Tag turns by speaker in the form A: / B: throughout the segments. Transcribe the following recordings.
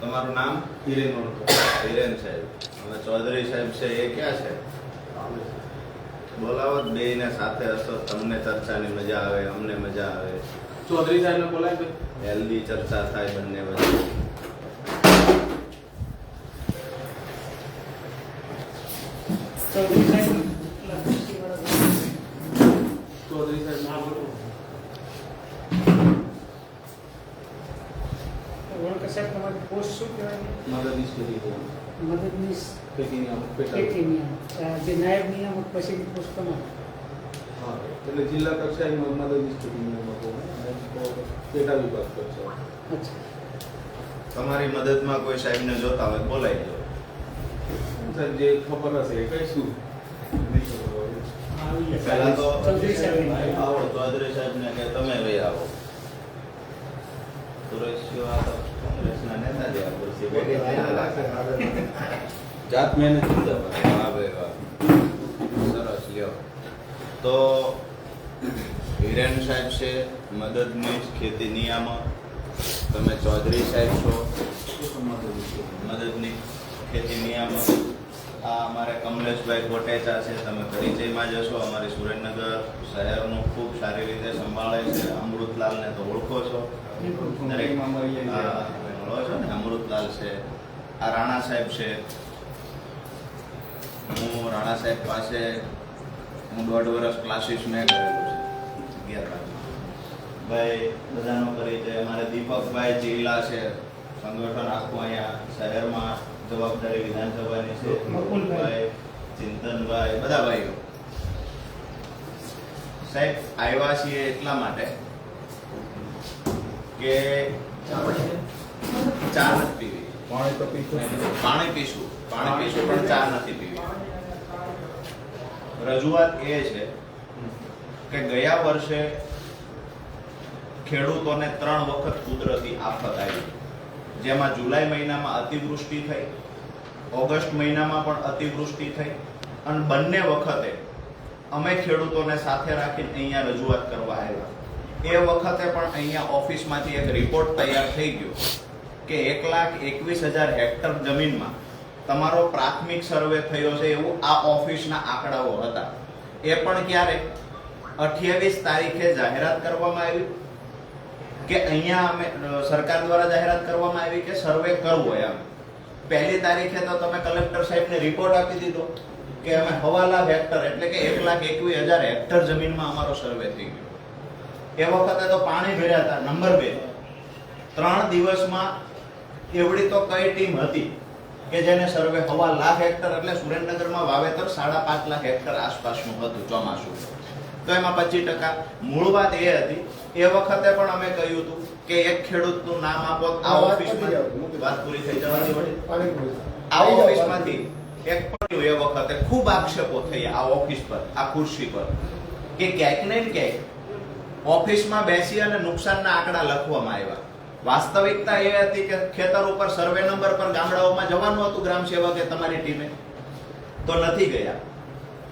A: તમારું નામ?
B: હિરેન
A: હિરેન સાહેબ. અને ચૌધરી સાહેબ છે એ ક્યાં છે? બોલાવો બે ને સાથે હશો તમને ચર્ચાની મજા આવે અમને મજા આવે.
B: ચૌધરી સાહેબને બોલાય ભાઈ
A: હેલ્ધી ચર્ચા થાય બંને વચ્ચે.
C: ચૌધરી સાહેબ
B: ચૌધરી સાહેબ ના બોલો
C: વણકર સાહેબ તમારી પોસ્ટ શું કહેવાય?
B: મદદનીશ દો
C: મદદનીશ નિયામક જે નાયબ નિયામક પછીની પોસ્ટ તમારી.
B: હા એટલે જિલ્લા કક્ષાએ મદદનીશ ખેતી નિયામકો પેટા વિભાગ
C: કક્ષા
A: તમારી મદદમાં કોઈ સાહેબને જોતા હોય બોલાવી દો.
B: સાહેબ જે ખબર હશે એ કહીશું.
A: પહેલા તો
C: ચૌધરી સાહેબ.
A: આવો ચૌધરી સાહેબ ને કે તમે ભાઈ આવો. સુરેશ આ
B: જાત મહેનત
A: વાહ ભાઈ વાહ. સરસ લ્યો. તો હિરેન સાહેબ છે મદદનીશ ખેતી નિયામક તમે ચૌધરી સાહેબ છો
B: મદદની ખેતી?
A: નિયામક આ અમારે કમલેશભાઈ કોટેચા છે તમે પરિચયમાં જશો અમારી સુરેન્દ્રનગર શહેરનું ખૂબ સારી રીતે સંભાળે છે. અમૃતલાલને તો ઓળખો છો. દરેક
B: કંપનીમાં મળીએ છીએ.
A: હા, ઓળખો છો ને અમૃતલાલ છે આ રાણા સાહેબ છે હું રાણા સાહેબ પાસે હું દોઢ વર્ષ ક્લાસીસ મેં કરેલું છે ભાઈ બધાનો પરિચય અમારે દીપકભાઈ ચીલા છે સંગઠન આખું અહીંયા શહેરમાં જવાબદારી વિધાનસભાની છે
C: મકુલભાઈ.
A: ચિંતનભાઈ બધા ભાઈઓ સાહેબ આવ્યા છીએ એટલા માટે કે ચા નથી પીવી.
B: પાણી તો પીશું.
A: પાણી પીશું. પાણી પીશું પણ ચા નથી પીવી. રજૂઆત એ છે કે ગયા વર્ષે ખેડૂતોને ત્રણ વખત કુદરતી આફત આવી. જેમાં જુલાઈ મહિનામાં અતિવૃષ્ટિ થઈ ઓગસ્ટ મહિનામાં પણ અતિવૃષ્ટિ થઈ અને બંને વખતે અમે ખેડૂતોને સાથે રાખીને અહીંયા રજૂઆત કરવા આવ્યા. એ વખતે પણ અહીંયા ઓફિસમાંથી એક રિપોર્ટ તૈયાર થઈ ગયો. કે એક લાખ એકવીસ હજાર હેક્ટર જમીનમાં તમારો પ્રાથમિક સર્વે થયો છે એવું આ ઓફિસના આંકડાઓ હતા. એ પણ ક્યારે? અઠ્યાવીસ તારીખે જાહેરાત કરવામાં આવી કે અહીંયા અમે સરકાર દ્વારા જાહેરાત કરવામાં આવી કે સર્વે કરવો એમ. પહેલી તારીખે તો તમે કલેક્ટર સાહેબને રિપોર્ટ આપી દીધો કે અમે હવા લાખ હેક્ટર એટલે કે એક લાખ એકવીસ હજાર હેક્ટર જમીનમાં અમારો સર્વે થઈ ગયો. એ વખતે તો પાણી ભર્યા હતા, નંબર બે. ત્રણ દિવસમાં એવડી તો કઈ ટીમ હતી કે જેને સર્વે હવા લાખ હેક્ટર એટલે સુરેન્દ્રનગરમાં વાવેતર સાડા પાંચ લાખ હેક્ટર આસપાસનું હતું ચોમાસું. તો એમાં પચીસ ટકા. મૂળ વાત એ હતી. એ વખતે પણ અમે કહ્યું હતું કે એક ખેડૂતનું નામ આપો આ ઓફિસમાં વાત પૂરી થઈ જવાની વળી. આ ઓફિસમાંથી એક પણ એ વખતે ખૂબ આક્ષેપો થયા આ ઓફિસ પર આ ખુરશી પર. કે ક્યાંક ને ક્યાંક ઓફિસમાં બેસી અને નુકસાનના આંકડા લખવામાં આવ્યા. વાસ્તવિકતા એ હતી કે ખેતર ઉપર સર્વે નંબર પર ગામડાઓમાં જવાનું હતું ગ્રામ સેવકે તમારી ટીમે? તો નથી ગયા.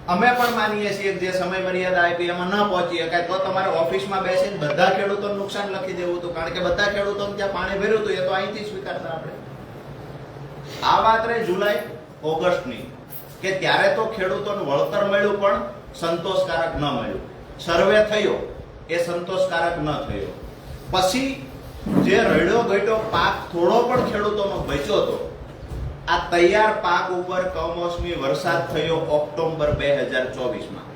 A: અમે પણ માનીએ છીએ જે સમય મર્યાદા આપી એમાં ન પહોંચી શકાય તો તમારે ઓફિસમાં બેસીને બધા ખેડૂતોને નુકસાન લખી દેવું હતું, કારણ કે બધા ખેડૂતોને ત્યાં પાણી ભર્યું હતું, એ તો અહીંથી સ્વીકારતા આપણે. આ વાત રહી જુલાઈ, ઓગસ્ટની, કે ત્યારે તો ખેડૂતોને વળતર મળ્યું પણ સંતોષકારક ન મળ્યું. સર્વે થયો, એ સંતોષકારક ન થયો. પછી જે રડ્યો ગયો પાક થોડો પણ ખેડૂતોનો બચ્યો હતો, આ તૈયાર પાક ઉપર કમોસમી વરસાદ થયો ઓક્ટોબર બે હજાર ચોવીસમાં.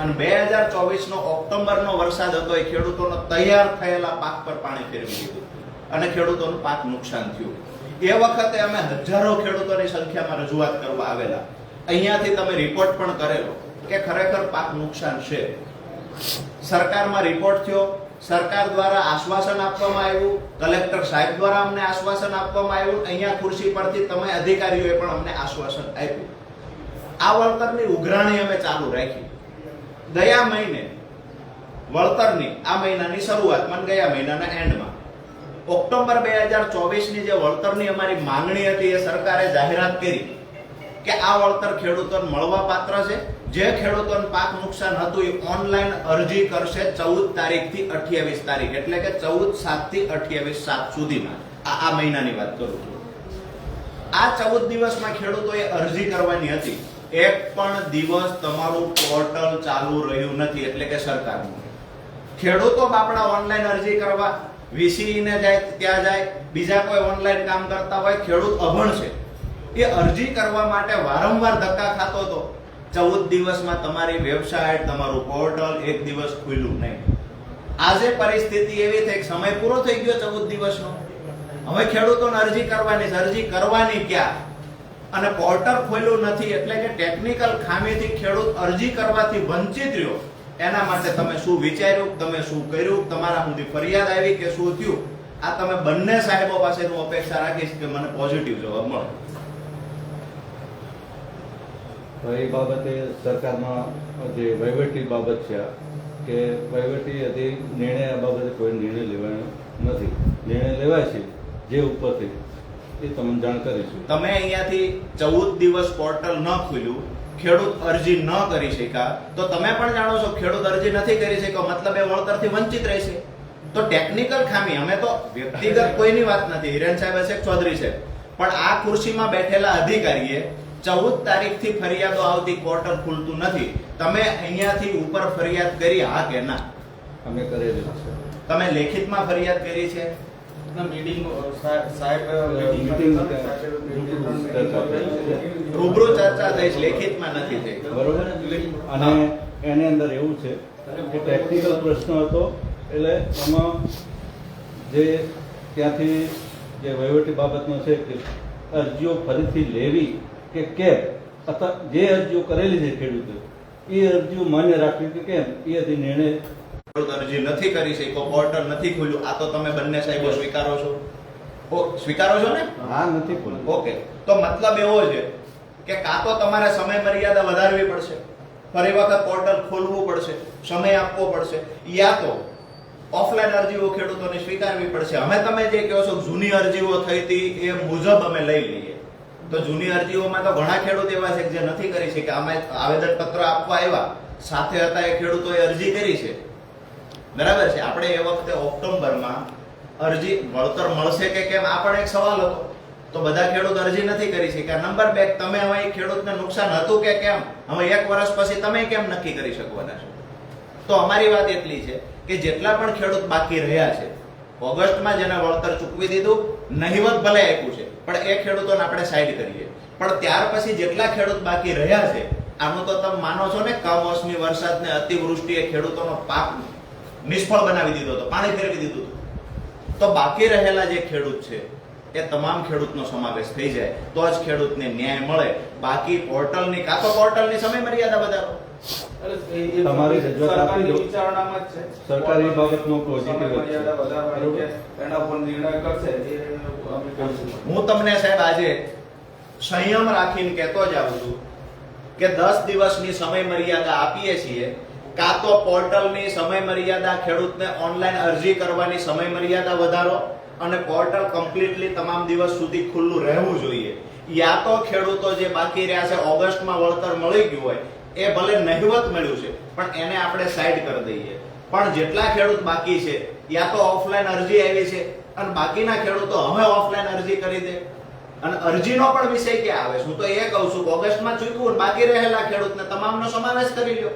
A: અને બે હજાર ચોવીસનો ઓક્ટોબરનો વરસાદ હતો, એ ખેડૂતોનો તૈયાર થયેલા પાક પર પાણી ફેરવી દીધું. અને ખેડૂતોનું પાક નુકસાન થયું. એ વખતે અમે હજારો ખેડૂતોની સંખ્યામાં રજૂઆત કરવા આવેલા. અહીંયાથી તમે રિપોર્ટ પણ કરેલો કે ખરેખર પાક નુકસાન છે. સરકારમાં રિપોર્ટ થયો સરકાર દ્વારા આશ્વાસન આપવામાં આવ્યું, કલેક્ટર સાહેબ દ્વારા અમને આશ્વાસન આપવામાં આવ્યું, અહીંયા ખુરશી પરથી તમે અધિકારીઓએ પણ અમને આશ્વાસન આપ્યું. આ વળતરની ઉઘરાણી અમે ચાલુ રાખી. ગયા મહિને વળતરની, આ મહિનાની શરૂઆતમાં મને ગયા મહિનાના એન્ડમાં. ઓક્ટોબર બે હજાર ચોવીસની જે વળતરની અમારી માંગણી હતી એ સરકારે જાહેરાત કરી કે આ વળતર ખેડૂતોને મળવા પાત્ર છે. જે ખેડૂતોને પાક નુકસાન હતું એ ઓનલાઈન અરજી કરશે ચૌદ તારીખથી અઠ્યાવીસ તારીખ, એટલે કે ચૌદ સાતથી અઠ્યાવીસ સાત સુધીમાં. આ આ મહિનાની વાત કરું છું. આ ચૌદ દિવસમાં ખેડૂતોએ અરજી કરવાની હતી. એક પણ દિવસ તમારું પોર્ટલ ચાલુ રહ્યું નથી, એટલે કે સરકારનું. ખેડૂતો બાપડા ઓનલાઈન અરજી કરવા વીસીઈને જાય, ત્યાં જાય, બીજા કોઈ ઓનલાઈન કામ કરતા હોય, ખેડૂત અભણ છે. એ અરજી કરવા માટે વારંવાર ધક્કા ખાતો હતો. ચૌદ દિવસમાં તમારી વેબસાઇટ, તમારું પોર્ટલ એક દિવસ ખુલ્યું નહીં. આજે પરિસ્થિતિ એવી થઈ સમય પૂરો થઈ ગયો ચૌદ દિવસનો. હવે ખેડૂતોને અરજી કરવાની અરજી કરવાની ક્યાં? અને પોર્ટલ ખોલ્યું નથી એટલે કે ટેકનિકલ ખામીથી ખેડૂત અરજી કરવાથી વંચિત રહ્યો. એના માટે તમે શું વિચાર્યું, તમે શું કર્યું? તમારા સુધી ફરિયાદ આવી કે શું થયું? આ તમે બંને સાહેબો પાસે હું અપેક્ષા રાખીશ કે મને પોઝિટિવ જવાબ મળે.
D: તો એ બાબતે સરકારમાં જે વહીવટી બાબત છે, કે વહીવટી હતી નિર્ણય આ બાબતે કોઈ નિર્ણય લેવાનો નથી. નિર્ણય લેવાય છે, જે ઉપરથી એ તમને જાણ કરીશું
A: તમે અહીંયાથી ચૌદ દિવસ પોર્ટલ ન ખુલ્યું, ખેડૂત અરજી ન કરી શક્યા, તો તમે પણ જાણો છો ખેડૂત અરજી નથી કરી શક્યો, મતલબ એ વળતરથી વંચિત રહેશે તો ટેકનિકલ ખામી, અમે તો વ્યક્તિગત કોઈની વાત નથી. હિરેન સાહેબ હશે ચૌધરી છે પણ આ ખુરશીમાં બેઠેલા અધિકારીએ ચૌદ તારીખથી ફરિયાદો આવતી કોર્ટર ખુલતું નથી. તમે અહીંયાથી ઉપર ફરિયાદ કરી હા કે ના?
D: અમે કરેલી છે.
A: તમે લેખિતમાં ફરિયાદ કરી છે?
B: મીટિંગ સાહેબ
A: રૂબરૂ ચર્ચા થઈ છે, લેખિતમાં નથી થઈ.
D: બરોબર? અને એની અંદર એવું છે કે ટેકનિકલ પ્રશ્ન હતો એટલે એમાં જે ત્યાંથી જે વહીવટી બાબતનો છે કે અરજીઓ ફરીથી લેવી કે કેમ? અથવા જે અરજીઓ કરેલી છે ખેડૂતો એ અરજીઓ માન્ય રાખવી કે કેમ? એ હજી નિર્ણય
A: અરજી નથી કરી શક્યો પોર્ટલ નથી ખોલ્યું. આ તો તમે બંને સાહેબો સ્વીકારો છો. ઓ સ્વીકારો છો ને?
D: હા નથી ખોલ્યું.
A: ઓકે તો મતલબ એવો છે કે કાં તો તમારે સમય મર્યાદા વધારવી પડશે. ફરી વખત પોર્ટલ ખોલવું પડશે. સમય આપવો પડશે. યા તો ઓફલાઈન અરજીઓ ખેડૂતોને સ્વીકારવી પડશે. અમે તમે જે કહો છો જૂની અરજીઓ થઈ હતી એ મુજબ અમે લઈ લઈએ. તો જૂની અરજીઓમાં તો ઘણા ખેડૂત એવા છે કે જે નથી કરી શકે અમે આવેદન પત્ર આપવા આવ્યા. સાથે હતા એ ખેડૂતોએ અરજી કરી છે. બરાબર છે? આપણે એ વખતે ઓક્ટોબરમાં અરજી વળતર મળશે કે કેમ? આ પણ એક સવાલ હતો. તો બધા ખેડૂત અરજી નથી કરી શક્યા. નંબર બે, તમે હવે ખેડૂતને નુકસાન હતું કે કેમ? હવે એક વર્ષ પછી તમે કેમ નક્કી કરી શકવાના છો? તો અમારી વાત એટલી છે કે જેટલા પણ ખેડૂત બાકી રહ્યા છે ઓગસ્ટમાં જેને વળતર ચૂકવી દીધું. નહીવત ભલે આપ્યું છે, પણ એ ખેડૂતોને આપણે સાઈડ કરીએ. પણ ત્યાર પછી જેટલા ખેડૂત બાકી રહ્યા છે, આનું તો તમે માનો છો ને, કમોસમી વરસાદને અતિવૃષ્ટિએ ખેડૂતોનો પાક નિષ્ફળ બનાવી દીધો હતો, પાણી ફેરવી દીધું હતું. તો બાકી રહેલા જે ખેડૂત છે, એ તમામ ખેડૂતનો સમાવેશ થઈ જાય. તો જ ખેડૂતને ન્યાય મળે. બાકી પોર્ટલની કાં તો પોર્ટલની સમય મર્યાદા વધારો.
D: તમારી રજૂઆત આપી દો.
B: વિચારણામાં જ છે.
D: સરકારી બાબતનો
B: પોઝિટિવ એ અમે કરીશું
A: હું તમને સાહેબ આજે સંયમ રાખીને કહેતો જાઉં છું કે દસ દિવસની સમય મર્યાદા આપીએ છીએ કાં તો પોર્ટલની સમય મર્યાદા ખેડૂતને ઓનલાઈન અરજી કરવાની સમય મર્યાદા વધારો અને પોર્ટલ કમ્પ્લીટલી તમામ દિવસ સુધી ખુલ્લું રહેવું જોઈએ. યા તો ખેડૂતો જે બાકી રહ્યા છે ઓગસ્ટમાં વળતર મળી ગયું હોય એ ભલે નહિવત મળ્યું છે, પણ એને આપણે સાઈડ કરી દઈએ. પણ જેટલા ખેડૂત બાકી છે, યા તો ઓફલાઈન અરજી આવી છે, અને બાકીના ખેડૂતો હવે ઓફલાઈન અરજી કરી દે. અને અરજીનો પણ વિષય ક્યાં આવે? હું તો એ કહું છું કે ઓગસ્ટમાં ચૂક્યું બાકી રહેલા ખેડૂતને તમામનો સમાવેશ કરી લો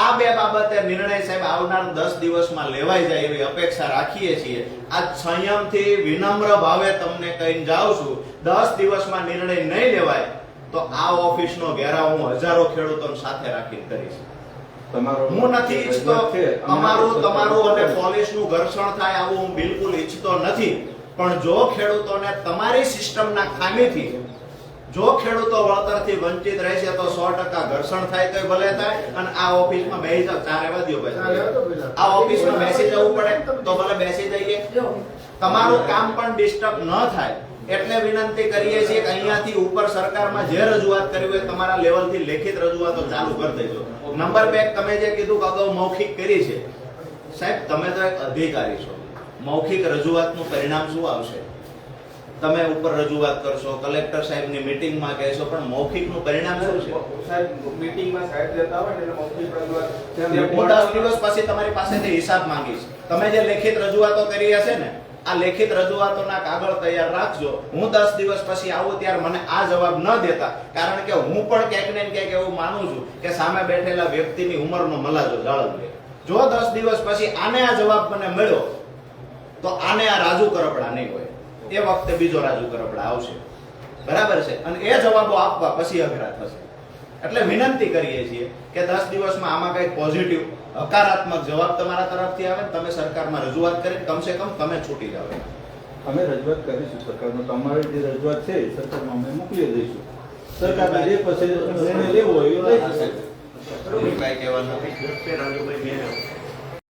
A: આ બે બાબતે નિર્ણય સાહેબ આવનાર દસ દિવસમાં લેવાઈ જાય એવી અપેક્ષા રાખીએ છીએ. આ સંયમથી વિનમ્ર ભાવે તમને કહીને જાઉં છું, દસ દિવસમાં નિર્ણય નહીં લેવાય તો આ ઓફિસનો ઘેરાવ હું હજારો ખેડૂતોને સાથે રાખીને કરીશ. હું નથી ઈચ્છતો અમારું તમારું અને પોલીસનું ઘર્ષણ થાય આવું હું બિલકુલ ઈચ્છતો નથી. પણ જો ખેડૂતોને તમારી સિસ્ટમના ખામીથી જો ખેડૂતો વળતરથી વંચિત રહેશે તો સો ટકા ઘર્ષણ થાય તો ભલે થાય અને આ ઓફિસમાં બેસી જાવ ચાર એવા
B: પેલા.
A: આ ઓફિસમાં બેસી જવું પડે તો ભલે બેસી જઈએ. તમારું કામ પણ ડિસ્ટર્બ ન થાય. એટલે વિનંતી કરીએ છીએ કે અહીંયાથી ઉપર સરકારમાં જે રજૂઆત કરવી હોય તમારા લેવલથી લેખિત રજૂઆતો ચાલુ કરી દેજો. નંબર બે તમે જે કીધું કે અગાઉ મૌખિક કરી છે. સાહેબ તમે તો એક અધિકારી છો. મૌખિક રજૂઆતનું પરિણામ શું આવશે? તમે ઉપર રજૂઆત કરશો કલેક્ટર સાહેબની મીટિંગમાં કહેશો પણ મૌખિકનું પરિણામ શું છે?
B: સાહેબ મીટિંગમાં સાહેબ જતા હોય ને એટલે મૌખિક રજૂઆત
A: દિવસ પછી તમારી પાસેથી હિસાબ માંગીશ. તમે જે લેખિત રજૂઆતો કરી હશે ને આ લેખિત રજૂઆતોના કાગળ તૈયાર રાખજો. હું દસ દિવસ પછી આવું ત્યારે મને આ જવાબ ન દેતા. કારણ કે હું પણ ક્યાંક ને ક્યાંક એવું માનું છું કે સામે બેઠેલા વ્યક્તિની ઉંમરનો મલાજો જાળવજે જો દસ દિવસ પછી આને આ જવાબ મને મળ્યો, તો આને આ રાજુ કરપડા નહીં હોય. એ વખતે બીજો રાજુ કરપડા આવશે. બરાબર છે? અને એ જવાબો આપવા પછી અઘરા થશે. એટલે વિનંતી કરીએ છીએ કે દસ દિવસમાં આમાં કંઈક પોઝિટિવ હકારાત્મક જવાબ તમારા તરફથી આવે તમે સરકારમાં રજૂઆત કરી કમસે કમ તમે છૂટી જાઓ.
D: અમે રજૂઆત કરીશું સરકારમાં તમારી જે રજૂઆત છે સરકારમાં અમે મોકલી દઈશું. સરકારને જે પછી નિર્ણય લેવો હોય એ લઈ જશે.
A: કહેવાનું. નથી રાજુભાઈ મેં